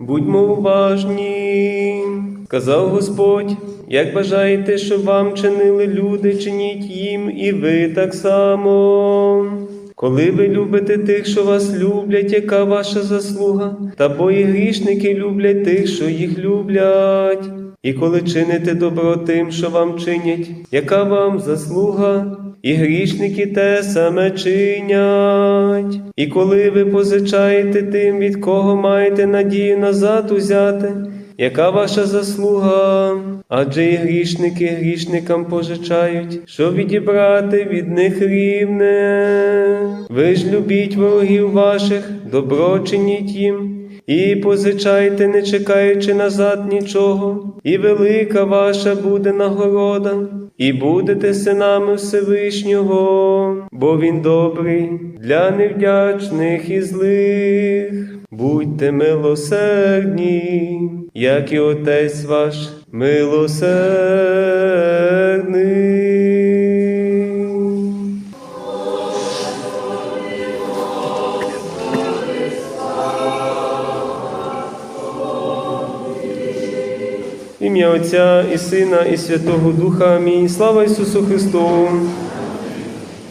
Будьмо уважні, сказав Господь, як бажаєте, щоб вам чинили люди, чиніть їм і ви так само. Коли ви любите тих, що вас люблять, яка ваша заслуга? Та бо і грішники люблять тих, що їх люблять. І коли чините добро тим, що вам чинять, яка вам заслуга? І грішники те саме чинять. І коли ви позичаєте тим, від кого маєте надію назад узяти, яка ваша заслуга? Адже і грішники грішникам пожичають, щоб відібрати від них рівне. Ви ж любіть ворогів ваших, добро чиніть їм. І позичайте, не чекаючи назад нічого, і велика ваша буде нагорода, і будете синами Всевишнього, бо він добрий для невдячних і злих. Будьте милосердні, як і Отець ваш милосердний. Отця і Сина, і Святого Духа. Амінь. Слава Ісусу Христу!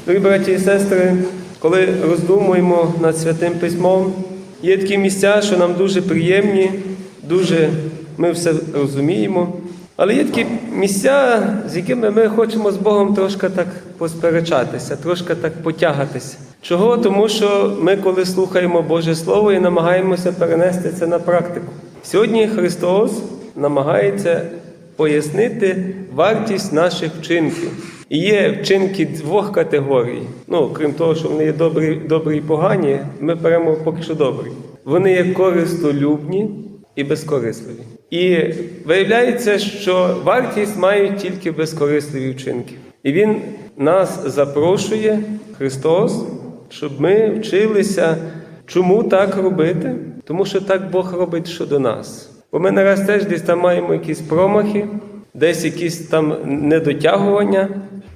Дорогі браті і сестри, коли роздумуємо над святим письмом, є такі місця, що нам дуже приємні, дуже ми все розуміємо. Але є такі місця, з якими ми хочемо з Богом трошки так посперечатися, трошки так потягатися. Чого? Тому що ми, коли слухаємо Боже Слово і намагаємося перенести це на практику. Сьогодні Христос намагається пояснити вартість наших вчинків. Є вчинки двох категорій. Ну, крім того, що вони є добрі, добрі і погані, ми беремо поки що добрі. Вони є користолюбні і безкорисливі. І виявляється, що вартість мають тільки безкорисливі вчинки. І Він нас запрошує, Христос, щоб ми вчилися, чому так робити, тому що так Бог робить щодо нас. Бо ми нараз теж десь там маємо якісь промахи, десь якісь там недотягування,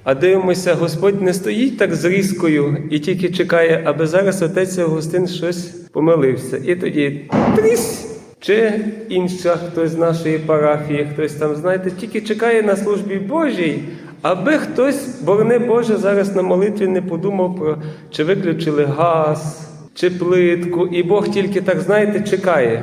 а дивимося, Господь не стоїть так з різкою і тільки чекає, аби зараз отець Августин щось помилився. І тоді трісь! Чи інша хтось з нашої парафії, хтось там, знаєте, тільки чекає на службі Божій, аби хтось, борони Боже, зараз на молитві не подумав про чи виключили газ, чи плитку, і Бог тільки так, знаєте, чекає.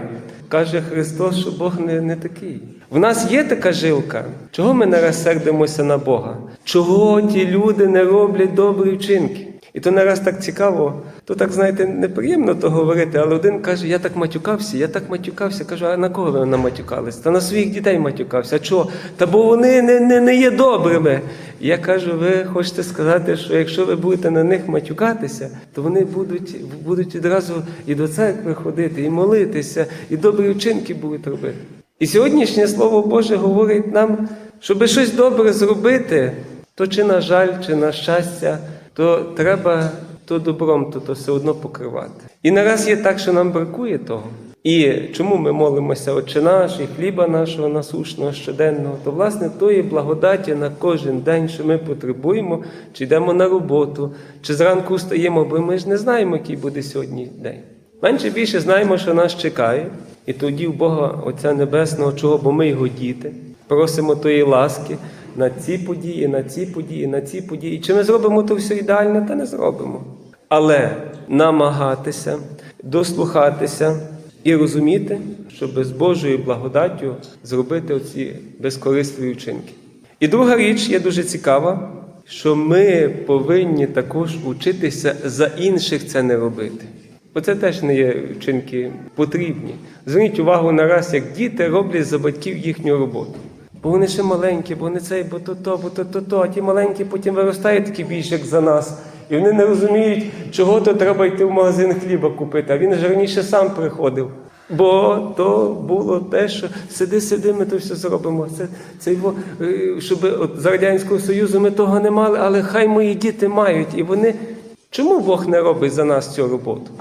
Каже Христос, що Бог не, не такий. В нас є така жилка. Чого ми не розсердимося на Бога? Чого ті люди не роблять добрі вчинки? І то нараз так цікаво, то так, знаєте, неприємно то говорити, але один каже, я так матюкався, я так матюкався. Кажу, а на кого ви наматюкались? Та на своїх дітей матюкався. А чого? Та бо вони не, не, не є добрими. Я кажу, ви хочете сказати, що якщо ви будете на них матюкатися, то вони будуть, будуть відразу і до церкви ходити, і молитися, і добрі вчинки будуть робити. І сьогоднішнє Слово Боже говорить нам, щоб щось добре зробити, то чи на жаль, чи на щастя, то треба то добром, то, то все одно покривати. І нараз є так, що нам бракує того. І чому ми молимося Отче наш і хліба нашого насушного щоденного, то власне тої благодаті на кожен день, що ми потребуємо, чи йдемо на роботу, чи зранку встаємо, бо ми ж не знаємо, який буде сьогодні день. Менше більше знаємо, що нас чекає, і тоді в Бога Отця Небесного, чого, бо ми його діти, просимо тої ласки на ці події, на ці події, на ці події. Чи ми зробимо то все ідеально, та не зробимо. Але намагатися, дослухатися і розуміти, щоб з Божою благодаттю зробити оці безкорисливі вчинки. І друга річ є дуже цікава, що ми повинні також учитися за інших це не робити. Бо це теж не є вчинки потрібні. Зверніть увагу на раз, як діти роблять за батьків їхню роботу. Бо вони ще маленькі, бо вони цей, бо то, то, бо то, то, то, а ті маленькі потім виростають такі більш, як за нас. І вони не розуміють, чого то треба йти в магазин хліба купити. А він ж раніше сам приходив. Бо то було те, що сиди, сиди, ми то все зробимо. Це, це його, е, щоб от за Радянського Союзу ми того не мали, але хай мої діти мають. І вони. Чому Бог не робить за нас цю роботу?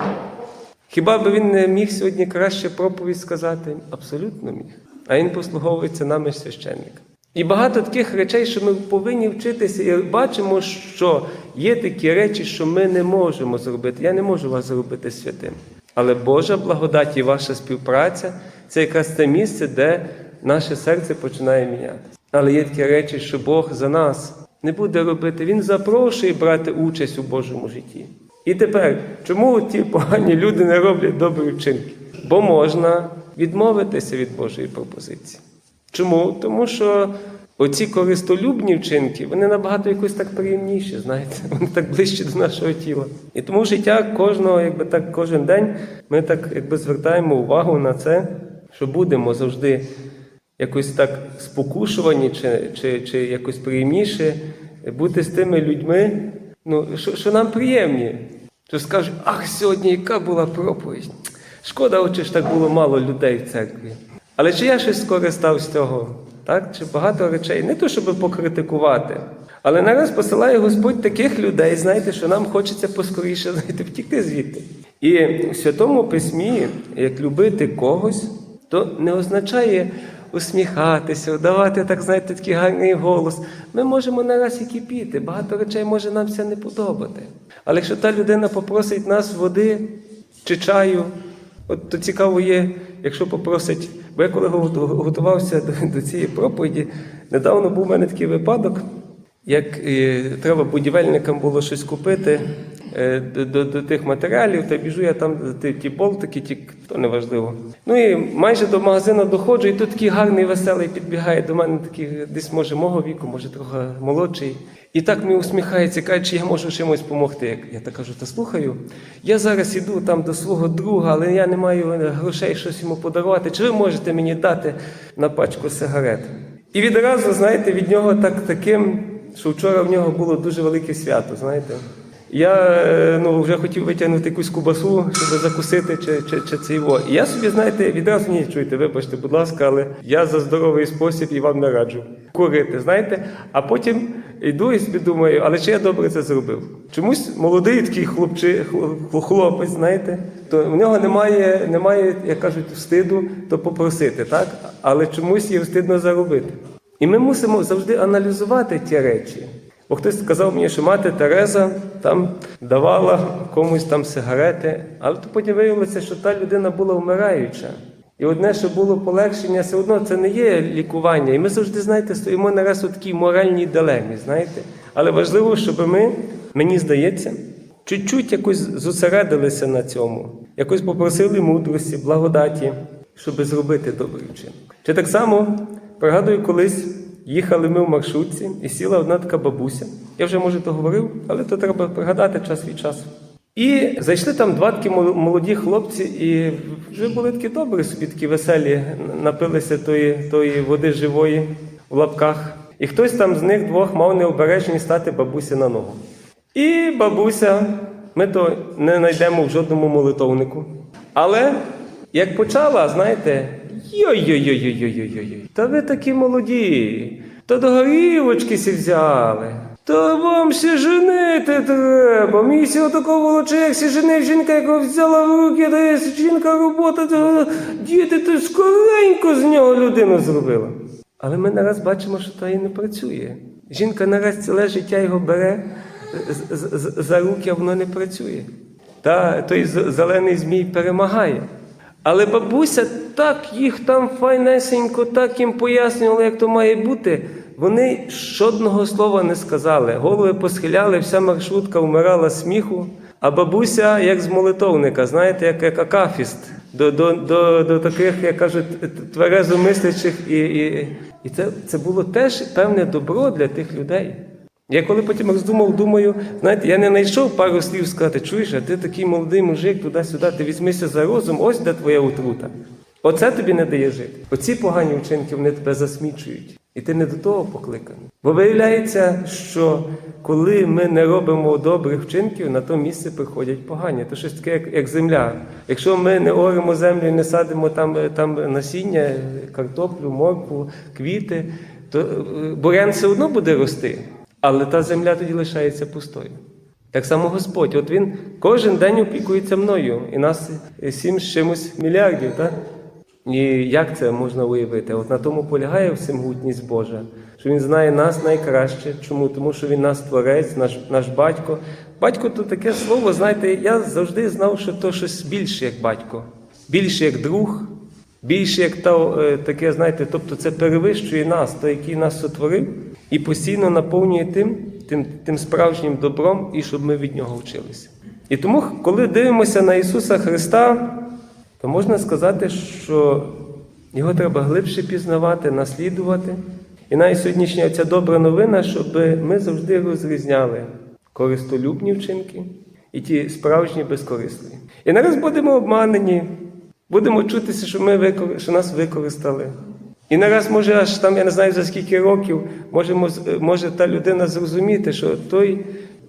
Хіба би він не міг сьогодні краще проповідь сказати? Абсолютно міг. А він послуговується нами священник. І багато таких речей, що ми повинні вчитися, і бачимо, що є такі речі, що ми не можемо зробити. Я не можу вас зробити святим. Але Божа благодать і ваша співпраця це якраз те місце, де наше серце починає мінятися. Але є такі речі, що Бог за нас не буде робити. Він запрошує брати участь у Божому житті. І тепер, чому ті погані люди не роблять добрі вчинки? Бо можна відмовитися від Божої пропозиції. Чому? Тому що оці користолюбні вчинки, вони набагато якось так приємніші, знаєте, вони так ближче до нашого тіла. І тому життя кожного, якби так, кожен день ми так якби звертаємо увагу на це, що будемо завжди якось так спокушувані, чи, чи, чи якось приємніше бути з тими людьми, ну, що, що нам приємні. Що скажуть, ах, сьогодні яка була проповідь. Шкода, очі ж так було мало людей в церкві. Але чи я щось скористав з цього? Так? Чи багато речей? Не то, щоб покритикувати. Але нараз посилає Господь таких людей, знаєте, що нам хочеться поскоріше знаєте, втікти звідти. І в Святому Письмі, як любити когось, то не означає усміхатися, давати, так знаєте, такий гарний голос. Ми можемо нараз і кипіти. Багато речей може нам це не подобати. Але якщо та людина попросить нас води чи чаю, От то цікаво є, якщо попросить, бо я коли го- готувався до, до цієї проповіді, недавно був у мене такий випадок, як е, треба будівельникам було щось купити до, до, до тих матеріалів, та біжу я там ті, ті болтики, ті, то неважливо. Ну і майже до магазину доходжу, і тут такий гарний, веселий підбігає до мене, такий десь може мого віку, може трохи молодший. І так мені усміхається, каже, чи я можу чимось допомогти. Я так кажу, та слухаю, я зараз іду там до свого друга, але я не маю е, грошей щось йому подарувати. Чи ви можете мені дати на пачку сигарет? І відразу, знаєте, від нього так таким, що вчора в нього було дуже велике свято, знаєте. Я е, ну, вже хотів витягнути якусь кубасу, щоб закусити чи, чи, чи це його. І я собі, знаєте, відразу ні, чуєте, вибачте, будь ласка, але я за здоровий спосіб і вам не раджу курити, знаєте. А потім йду і собі думаю, але чи я добре це зробив? Чомусь молодий такий хлопчи, хлоп- хлопець, знаєте, то в нього немає, немає, як кажуть, встиду, то попросити, так? Але чомусь є встидно заробити. І ми мусимо завжди аналізувати ті речі. Бо хтось сказав мені, що мати Тереза там давала комусь там сигарети, але то потім виявилося, що та людина була вмираюча. І одне, що було полегшення, все одно це не є лікування. І ми завжди, знаєте, стоїмо нараз у такій моральній дилемі, знаєте. Але важливо, щоб ми, мені здається, чуть-чуть якось зосередилися на цьому, якось попросили мудрості, благодаті, щоб зробити добрий вчинок. Чи так само пригадую, колись їхали ми в маршрутці і сіла одна така бабуся. Я вже може то говорив, але то треба пригадати час від часу. І зайшли там два такі молоді хлопці, і вже були такі добрі, собі такі веселі, напилися тої, тої води живої в лапках. І хтось там з них двох мав необережність стати бабусі на ногу. І бабуся, ми то не знайдемо в жодному молитовнику. Але як почала, знаєте, йой-йой-йой-йой-йой-йой, та ви такі молоді, то до горівочки сі взяли. То вам ще женити треба. Мій сі отако волочек, сі женив жінка, яка взяла в руки, та є жінка робота, то діти, то скоренько з нього людину зробила. Але ми нараз бачимо, що то і не працює. Жінка нараз ціле життя його бере за руки, а воно не працює. Та той зелений змій перемагає. Але бабуся так їх там файнесенько, так їм пояснювала, як то має бути. Вони жодного слова не сказали. Голови посхиляли, вся маршрутка вмирала сміху. А бабуся, як з молитовника, знаєте, як, як акафіст, до, до, до, до таких, як кажуть, тверезо мислячих. І, і, і це, це було теж певне добро для тих людей. Я коли потім роздумав, думаю, знаєте, я не знайшов пару слів сказати, чуєш, а ти такий молодий мужик туди-сюди, ти візьмися за розум, ось де твоя отрута. Оце тобі не дає жити. Оці погані вчинки вони тебе засмічують. І ти не до того покликаний. Бо виявляється, що коли ми не робимо добрих вчинків, на то місце приходять погані. То щось таке, як, як земля. Якщо ми не оримо землю і не садимо там, там насіння, картоплю, моркву, квіти, то е, бурян все одно буде рости. Але та земля тоді лишається пустою. Так само Господь, от Він кожен день опікується мною, і нас сім з чимось мільярдів, так? І як це можна уявити? От на тому полягає всемогутність Божа, що Він знає нас найкраще. Чому? Тому що Він нас творець, наш, наш батько. Батько то таке слово, знаєте, я завжди знав, що то щось більше, як батько, більше як друг, Більше як та, е, таке, знаєте, тобто це перевищує нас, той, який нас сотворив, і постійно наповнює тим, тим, тим справжнім добром, і щоб ми від нього вчилися. І тому, коли дивимося на Ісуса Христа, то можна сказати, що його треба глибше пізнавати, наслідувати. І навіть сьогоднішня ця добра новина, щоб ми завжди розрізняли користолюбні вчинки і ті справжні безкорисні. І нараз будемо обманені, будемо чутися, що, ми викор... що нас використали. І нараз може аж там, я не знаю за скільки років, можемо, з- може та людина зрозуміти, що той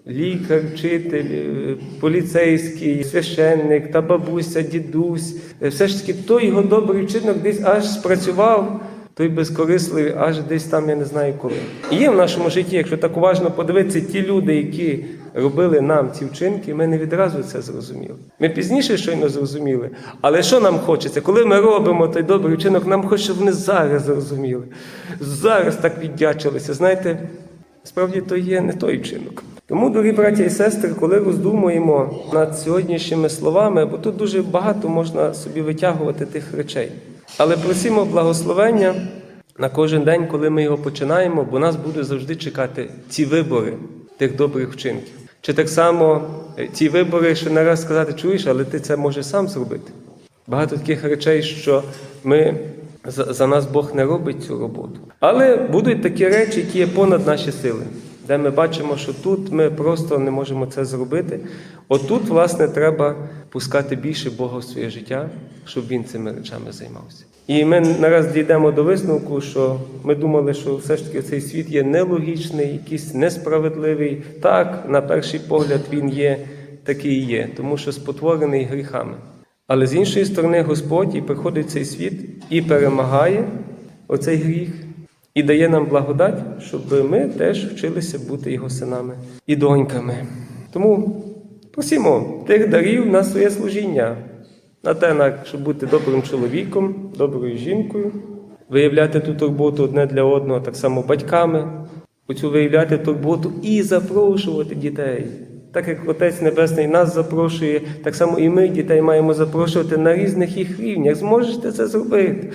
лікар, вчитель, е, поліцейський, священник, та бабуся, дідусь, е, все ж таки той його добрий вчинок десь аж спрацював, той безкорисливий, аж десь там я не знаю коли. І є в нашому житті, якщо так уважно подивитися, ті люди, які робили нам ці вчинки, ми не відразу це зрозуміли. Ми пізніше щойно зрозуміли. Але що нам хочеться? Коли ми робимо той добрий вчинок, нам хочеться, щоб вони зараз зрозуміли. Зараз так віддячилися. Знаєте, справді то є не той вчинок. Тому, дорогі браті і сестри, коли роздумуємо над сьогоднішніми словами, бо тут дуже багато можна собі витягувати тих речей. Але просимо благословення на кожен день, коли ми його починаємо, бо нас буде завжди чекати ці вибори тих добрих вчинків. Чи так само е, ті вибори, що не раз сказати, чуєш, але ти це можеш сам зробити. Багато таких речей, що ми за, за нас Бог не робить цю роботу. Але будуть такі речі, які є понад наші сили, де ми бачимо, що тут ми просто не можемо це зробити. Отут, власне, треба пускати більше Бога в своє життя, щоб він цими речами займався. І ми нараз дійдемо до висновку, що ми думали, що все ж таки цей світ є нелогічний, якийсь несправедливий. Так, на перший погляд, він є такий і є, тому що спотворений гріхами. Але з іншої сторони, Господь і приходить цей світ і перемагає оцей гріх, і дає нам благодать, щоб ми теж вчилися бути його синами і доньками. Тому просимо тих дарів на своє служіння, на те, щоб бути добрим чоловіком, доброю жінкою, виявляти ту турботу одне для одного, так само батьками, оцю виявляти турботу і запрошувати дітей. Так як Отець Небесний нас запрошує, так само і ми дітей маємо запрошувати на різних їх рівнях. Зможете це зробити.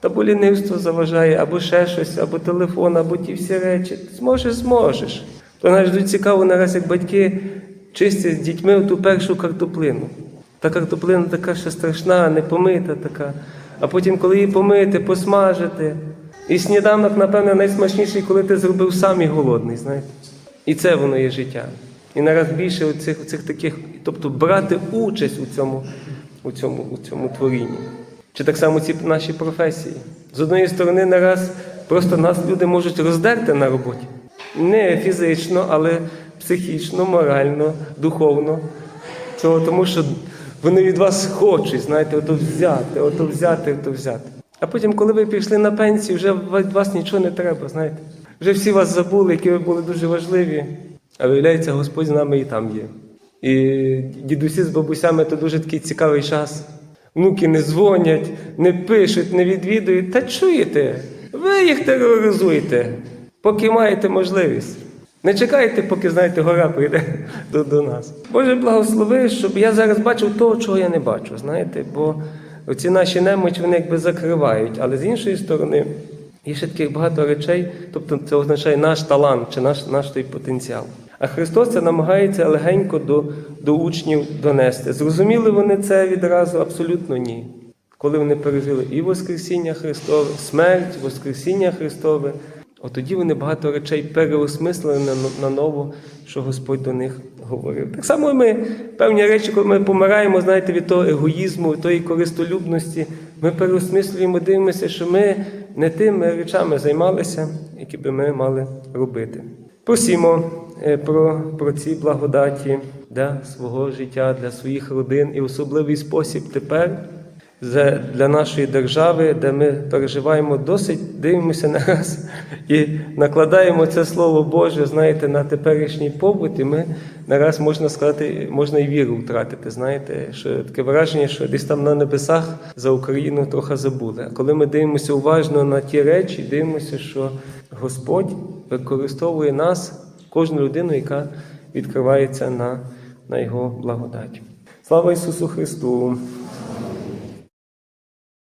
Та бо лінивство заважає, або ще щось, або телефон, або ті всі речі. Зможеш, зможеш. То навіть дуже цікаво нараз, як батьки чистять з дітьми ту першу картоплину. Та картоплина така ще страшна, непомита така. А потім, коли її помити, посмажити. І сніданок, напевне, найсмачніший, коли ти зробив сам і голодний, знаєте. І це воно є життя. І нараз більше оцих, оцих таких, тобто брати участь у цьому, у цьому, у цьому творінні. Чи так само ці наші професії. З однієї сторони, нараз просто нас люди можуть роздерти на роботі. Не фізично, але психічно, морально, духовно. Чого? Тому що вони від вас хочуть, знаєте, ото взяти, ото взяти, ото взяти. А потім, коли ви пішли на пенсію, вже від вас нічого не треба, знаєте. Вже всі вас забули, які ви були дуже важливі. А виявляється, Господь з нами і там є. І дідусі з бабусями то дуже такий цікавий час. Внуки не дзвонять, не пишуть, не відвідують. Та чуєте, ви їх тероризуєте, поки маєте можливість. Не чекайте, поки знаєте, гора прийде до, до нас. Боже, благослови, щоб я зараз бачив того, чого я не бачу. Знаєте, бо оці наші немочі вони якби закривають. Але з іншої сторони, є ще таких багато речей, тобто це означає наш талант чи наш, наш той потенціал. А Христос це намагається легенько до, до учнів донести. Зрозуміли вони це відразу? Абсолютно ні. Коли вони пережили і Воскресіння Христове, смерть, Воскресіння Христове, от тоді вони багато речей переосмислили на, ново, що Господь до них говорив. Так само ми певні речі, коли ми помираємо, знаєте, від того егоїзму, від тої користолюбності, ми переосмислюємо, дивимося, що ми не тими речами займалися, які би ми мали робити. Просімо про, про ці благодаті для свого життя, для своїх родин і особливий спосіб тепер для нашої держави, де ми переживаємо досить, дивимося на раз і накладаємо це слово Боже, знаєте, на теперішній побут, і ми нараз можна сказати, можна і віру втратити. Знаєте, що таке враження, що десь там на небесах за Україну трохи забули. А коли ми дивимося уважно на ті речі, дивимося, що Господь використовує нас, кожну людину, яка відкривається на, на Його благодать. Слава Ісусу Христу!